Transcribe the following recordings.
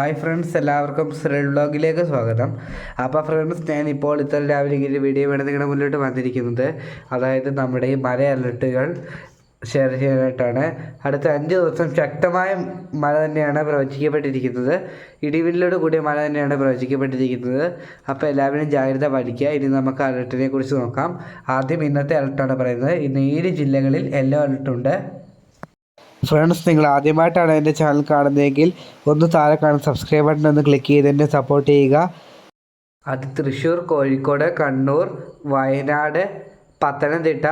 Hi friends എല്ലാവർക്കും ശ്രീ വ്ളോഗിലേക്ക് സ്വാഗതം. അപ്പോൾ ഫ്രണ്ട്സ് ഞാൻ ഇപ്പോൾ ഇത്ര രാവിലെ ഇങ്ങനെ വീഡിയോ വേണം നിങ്ങളുടെ മുന്നോട്ട് വന്നിരിക്കുന്നത്. അതായത് നമ്മുടെ ഈ മഴ അലർട്ടുകൾ ഷെയർ ചെയ്യാനായിട്ടാണ്. അടുത്ത അഞ്ച് ദിവസം ശക്തമായ മഴ തന്നെയാണ് പ്രവചിക്കപ്പെട്ടിരിക്കുന്നത്. ഇടിമിന്നലോട് കൂടിയ മഴ തന്നെയാണ് പ്രവചിക്കപ്പെട്ടിരിക്കുന്നത്. അപ്പോൾ എല്ലാവരും ജാഗ്രത പാലിക്കുക. ഇനി നമുക്ക് അലർട്ടിനെ കുറിച്ച് നോക്കാം. ആദ്യം ഇന്നത്തെ അലർട്ടാണ് പറയുന്നത്. ഇന്ന് ഏഴ് ജില്ലകളിൽ യെല്ലോ അലർട്ടുണ്ട്. ഫ്രണ്ട്സ് നിങ്ങൾ ആദ്യമായിട്ടാണ് എന്റെ ചാനൽ കാണുന്നതെങ്കിൽ ഒന്ന് താഴെ കാണുന്ന സബ്സ്ക്രൈബ് ബട്ടൺ ഒന്ന് ക്ലിക്ക് ചെയ്ത് എന്നെ സപ്പോർട്ട് ചെയ്യുക. അത് തൃശ്ശൂർ കോഴിക്കോട് കണ്ണൂർ വയനാട് പത്തനംതിട്ട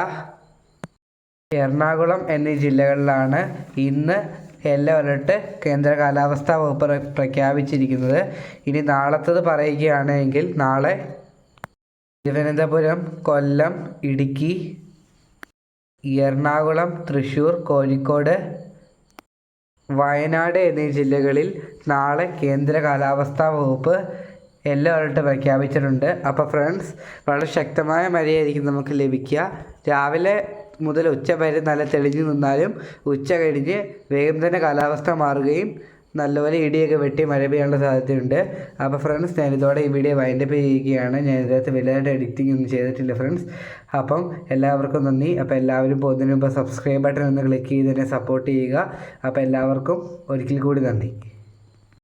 എറണാകുളം എന്നീ ജില്ലകളിലാണ് ഇന്ന് യെല്ലോ അലർട്ട് കേന്ദ്ര കാലാവസ്ഥാ വകുപ്പ് പ്രഖ്യാപിച്ചിരിക്കുന്നത്. ഇനി നാളത്തത് പറയുകയാണെങ്കിൽ നാളെ തിരുവനന്തപുരം കൊല്ലം ഇടുക്കി എറണാകുളം തൃശ്ശൂർ കോഴിക്കോട് വയനാട് എന്നീ ജില്ലകളിൽ നാളെ കേന്ദ്ര കാലാവസ്ഥാ വകുപ്പ് യെല്ലോ അലർട്ട് പ്രഖ്യാപിച്ചിട്ടുണ്ട്. അപ്പോൾ ഫ്രണ്ട്സ് വളരെ ശക്തമായ മഴയായിരിക്കും നമുക്ക് ലഭിക്കുക. രാവിലെ മുതൽ ഉച്ച വരെ നല്ല തെളിഞ്ഞു നിന്നാലും ഉച്ച കഴിഞ്ഞ് വേഗം തന്നെ കാലാവസ്ഥ മാറുകയും നല്ലപോലെ ഇടിയൊക്കെ വെട്ടി മഴ പെയ്യാനുള്ള സാധ്യതയുണ്ട്. അപ്പോൾ ഫ്രണ്ട്സ് ഞാനിതോടെ ഈ വീഡിയോ വൈൻഡപ്പ് ചെയ്യുകയാണ്. ഞാൻ ഇതിനകത്ത് വലുതായിട്ട് എഡിറ്റിംഗ് ഒന്നും ചെയ്തിട്ടില്ല ഫ്രണ്ട്സ് അപ്പം എല്ലാവർക്കും നന്ദി. അപ്പോൾ എല്ലാവരും പോകുന്നതിന് മുമ്പ് സബ്സ്ക്രൈബ് ബട്ടൺ ഒന്ന് ക്ലിക്ക് ചെയ്ത് തന്നെ സപ്പോർട്ട് ചെയ്യുക. അപ്പോൾ എല്ലാവർക്കും ഒരിക്കൽ കൂടി നന്ദി.